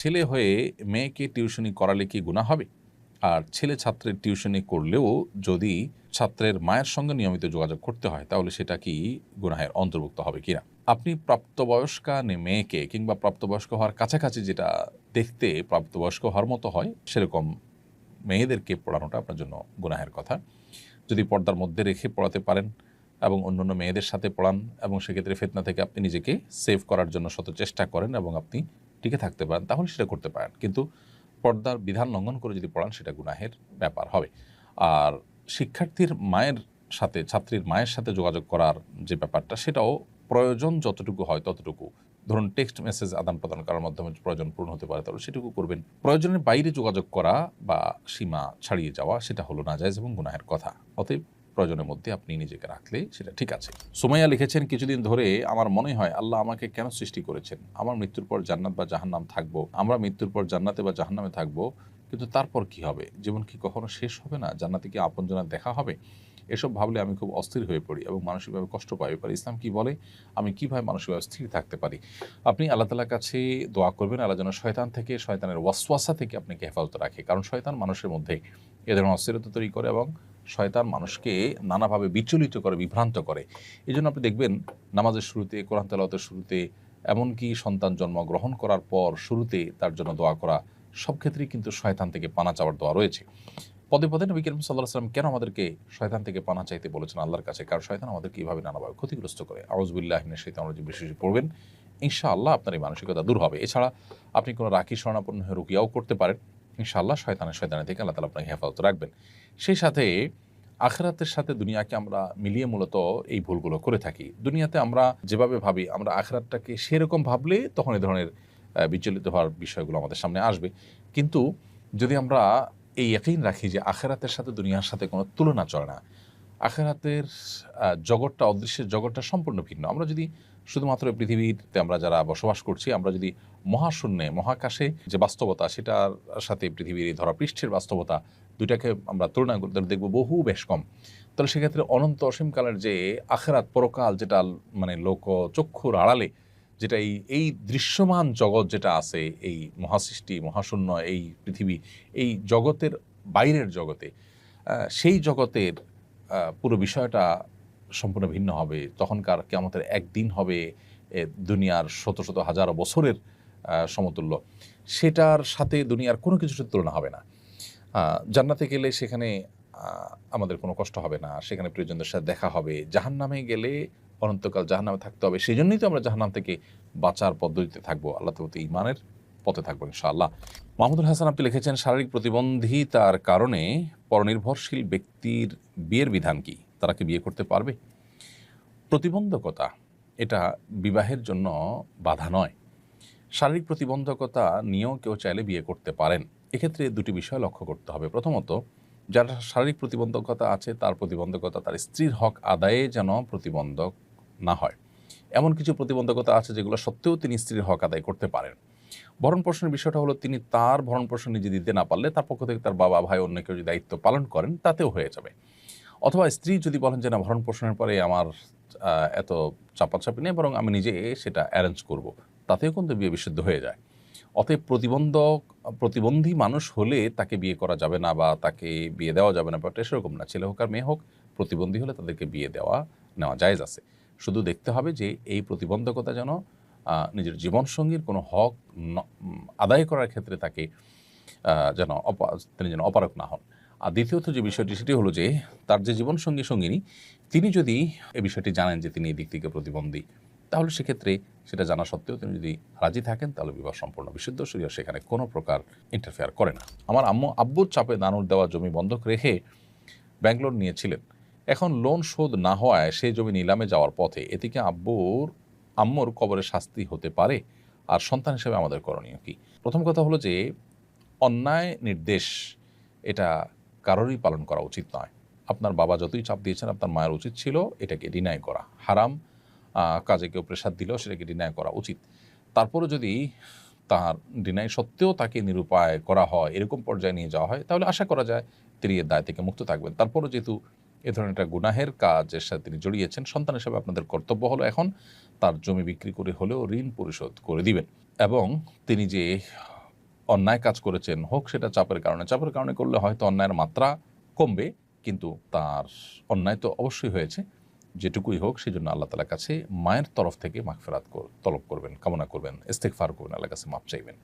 ছেলে হয়ে মেয়েকে টিউশনি করালে কি গুণা হবে? আর ছেলে ছাত্রের টিউশনি করলেও যদি ছাত্রের মায়ের সঙ্গে নিয়মিত যোগাযোগ করতে হয়, তাহলে সেটা কি গুনাহের অন্তর্ভুক্ত হবে কিনা? আপনি প্রাপ্তবয়স্কা মেয়েকে কিংবা প্রাপ্তবয়স্ক হওয়ার কাছাকাছি যেটা দেখতে প্রাপ্তবয়স্ক হওয়ার মতো হয়, সেরকম মেয়েদেরকে পড়ানোটা আপনার জন্য গুনাহের কথা। যদি পর্দার মধ্যে রেখে পড়াতে পারেন এবং অন্যান্য মেয়েদের সাথে পড়ান এবং সেক্ষেত্রে ফেতনা থেকে আপনি নিজেকে সেভ করার জন্য শত চেষ্টা করেন এবং আপনি টিকে থাকতে পারেন, তাহলে সেটা করতে পারেন। কিন্তু পর্দার বিধান লঙ্ঘন করে যদি পড়ান, সেটা গুনাহের ব্যাপার হবে। আর শিক্ষার্থীর মায়ের সাথে, ছাত্রীর মায়ের সাথে যোগাযোগ করার যে ব্যাপারটা, সেটাও প্রয়োজন যতটুকু হয় ততটুকু। ধরুন টেক্সট মেসেজ আদান প্রদান করার মাধ্যমে প্রয়োজন পূর্ণ হতে পারে, তাহলে সেটুকু করবেন। প্রয়োজনের বাইরে যোগাযোগ করা বা সীমা ছাড়িয়ে যাওয়া, সেটা হলো না নাজায়জ এবং গুনাহের কথা। অতএব প্রয়োজনের মধ্যে আপনি নিজেকে রাখলে সেটা ঠিক আছে। সুমাইয়া লিখেছেন, কিছুদিন ধরে আমার মনে হয় আল্লাহ আমাকে কেন সৃষ্টি করেছেন? আমার মৃত্যুর পর জান্নাত বা জাহান্নাম থাকব। আমরা মৃত্যুর পর জান্নাতে বা জাহান্নামে থাকব, কিন্তু তারপর কি হবে? জীবন কি কখনো শেষ হবে না? জান্নাতে কি আপনজনের দেখা হবে? এসব ভাবলে আমি খুব অস্থির হয়ে পড়ি এবং মানসিকভাবে কষ্ট পাই। পারি ইসলাম কি বলে? আমি কীভাবে মানসিকভাবে স্থির থাকতে পারি? আপনি আল্লাহ তালার কাছে দোয়া করবেন, আল্লাহ যেন শয়তান থেকে, শয়তানের ওয়াসওয়াসা থেকে আপনাকে হেফাজত রাখে। কারণ শয়তান মানুষের মধ্যে এ ধরনের অস্থিরতা তৈরি করে এবং শয়তান মানুষকে নানাভাবে বিচলিত করে, বিভ্রান্ত করে। এই জন্য আপনি দেখবেন নামাজের শুরুতে, কোরআন তেলাওয়াতের শুরুতে, এমনকি সন্তান জন্ম গ্রহণ করার পর শুরুতে তার জন্য দোয়া করা, সব ক্ষেত্রেই কিন্তু শয়তান থেকে পানা চাওয়ার দোয়া রয়েছে। পদে পদে নবী করিম সাল্লাহ সাল্লাম কেন আমাদেরকে শয়তান থেকে পানা চাইতে বলেছেন আল্লাহর কাছে? কারণ শয়তান আমাদের কীভাবে নানাভাবে ক্ষতিগ্রস্ত করে। আউজবুল্লাহ শৈতান রজিম বিশেষ পড়বেন। ইনশাআল্লাহ আপনার এই মানসিকতা দূর হবে। এছাড়া আপনি কোনো রাখি স্বর্ণাপন্ন হয়ে রুকিয়াও করতে পারেন। ইনশাআল্লাহ শয়তানের শয়তানের থেকে আল্লাহ তালা আপনাকে হেফাজত রাখবেন। সেই সাথে আখরাতের সাথে দুনিয়াকে আমরা মিলিয়ে মূলত এই ভুলগুলো করে থাকি। দুনিয়াতে আমরা যেভাবে ভাবি, আমরা আখরাতটাকে সেরকম ভাবলে তখন এই ধরনের বিচলিত হওয়ার বিষয়গুলো আমাদের সামনে আসবে। কিন্তু যদি আমরা এই একই রাখি যে আখেরাতের সাথে দুনিয়ার সাথে কোনো তুলনা চলে না আখেরাতের জগৎটা, অদৃশ্যের জগৎটা সম্পূর্ণ ভিন্ন। আমরা যদি শুধুমাত্র পৃথিবীতে আমরা যারা বসবাস করছি, আমরা যদি মহাশূন্যে, মহাকাশে যে বাস্তবতা, সেটার সাথে পৃথিবীর এই ধরা পৃষ্ঠের বাস্তবতা দুইটাকে আমরা তুলনা করতে দেখব বহু বেশ কম। তাহলে সেক্ষেত্রে অনন্ত অসীমকালের যে আখেরাত পরকাল, যেটা মানে লোক চক্ষুর আড়ালে, যেটা এই এই দৃশ্যমান জগৎ যেটা আছে, এই মহাসৃষ্টি, মহাশূন্য, এই পৃথিবী, এই জগতের বাইরের জগতে সেই জগতের পুরো বিষয়টা সম্পূর্ণ ভিন্ন হবে। তখনকার কেমতের একদিন হবে দুনিয়ার শত শত হাজারো বছরের সমতুল্য। সেটার সাথে দুনিয়ার কোনো কিছুর তুলনা হবে না। জান্নাতে গেলে সেখানে আমাদের কোনো কষ্ট হবে না। সেখানে প্রিয়জনদের সাথে দেখা হবে। জাহান্নামে গেলে অনন্তকাল জাহান্নামে থাকতে হবে। সেই জন্যই তো আমরা জাহান্নাম থেকে বাঁচার পদ্ধতিতে থাকব। আল্লাহ তো ইমানের পথে থাকব, ইনশাআল্লাহ। মাহমুদুল হাসান, আপনি লিখেছেন, শারীরিক প্রতিবন্ধিতার কারণে পরনির্ভরশীল ব্যক্তির বিয়ের বিধান কি? তারা কি বিয়ে করতে পারবে? প্রতিবন্ধকতা, এটা বিবাহের জন্য বাধা নয়। শারীরিক প্রতিবন্ধকতা নিয়েও কেউ চাইলে বিয়ে করতে পারেন। এক্ষেত্রে দুটি বিষয় লক্ষ্য করতে হবে। প্রথমত, যার শারীরিক প্রতিবন্ধকতা আছে, তার প্রতিবন্ধকতা তার স্ত্রীর হক আদায়ে যেন প্রতিবন্ধক না হয়। এমন কিছু প্রতিবন্ধকতা আছে যেগুলো সত্ত্বেও তিনি স্ত্রীর হক আদায় করতে পারেন। ভরণ পোষণের বিষয়টা হলো, তিনি তার ভরণ পোষণ নিজে দিতে না পারলে তার পক্ষ থেকে তার বাবা, ভাই, অন্য কেউ যদি দায়িত্ব পালন করেন, তাতেও হয়ে যাবে। অথবা স্ত্রী যদি বলেন যে, না ভরণ পোষণের পরে আমার এত চাপাচাপি নেই, বরং আমি নিজে সেটা অ্যারেঞ্জ করব। তাতেও কিন্তু বিয়ে বিশুদ্ধ হয়ে যায়। অতএব প্রতিবন্ধক, প্রতিবন্ধী মানুষ হলে তাকে বিয়ে করা যাবে না বা তাকে বিয়ে দেওয়া যাবে না ব্যাপারটা সেরকম না, ছেলে হোক আর মেয়ে হোক, প্রতিবন্ধী হলে তাদেরকে বিয়ে দেওয়া নেওয়া জায়েজ আছে। শুধু দেখতে হবে যে, এই প্রতিবন্ধকতা যেন নিজের জীবনসঙ্গীর কোনো হক আদায় করার ক্ষেত্রে তাকে যেন তিনি যেন অপারক না হন। আর দ্বিতীয়ত যে বিষয়টি, সেটি হলো যে তার যে জীবনসঙ্গী সঙ্গিনী, তিনি যদি এ বিষয়টি জানেন যে তিনি দিক থেকে প্রতিবন্ধী, তাহলে সেক্ষেত্রে সেটা জানা সত্ত্বেও তিনি যদি রাজি থাকেন, তাহলে বিবাহ সম্পূর্ণ বিশুদ্ধ, শরীর সেখানে কোনো প্রকার ইন্টারফেয়ার করে না। আমার আম্মু আব্বুর চাপে দানুর দেওয়া জমি বন্ধক রেখে ব্যাঙ্গালোর নিয়েছিলেন। এখন লোন শোধ না হওয়ায় সেই জমি নিলামে যাওয়ার পথে এদিকে আব্বুর আম্মুর কবরে শাস্তি হতে পারে, আর সন্তান হিসেবে আমাদের করণীয় কি? প্রথম কথা হলো যে, অন্যায় নির্দেশ এটা কারোরই পালন করা উচিত নয়। আপনার বাবা যতই চাপ দিয়েছেন, আপনার মায়ের উচিত ছিল এটাকে ডিনাই করা। হারাম কাজে কেউ প্রেশার দিলেও সেটাকে ডিনাই করা উচিত। তারপরে যদি তার ডিনাই সত্ত্বেও তাকে নিরুপায় করা হয়, এরকম পর্যায়ে নিয়ে যাওয়া হয়, তাহলে আশা করা যায় তিনি এর দায় থেকে মুক্ত থাকবেন। তারপরও যেহেতু এ ধরনের একটা গুনাহের কাজের সাথে তিনি জড়িয়েছেন। সন্তান হিসেবে আপনাদের কর্তব্য হলো এখন তার জমি বিক্রি করে হলেও ঋণ পরিশোধ করে দিবেন। এবং তিনি যে অন্যায় কাজ করেছেন, হোক সেটা চাপের কারণে চাপের কারণে করলে হয়তো অন্যায়ের মাত্রা কমবে, কিন্তু তার অন্যায় তো অবশ্যই হয়েছে। যেটুকুই হোক, সেজন্য আল্লাহ তালার কাছে মায়ের তরফ থেকে মাগফেরাত কর- তলব করবেন, কামনা করবেন ইস্তেকফার করবেন, আল্লাহর কাছে মাপ চাইবেন।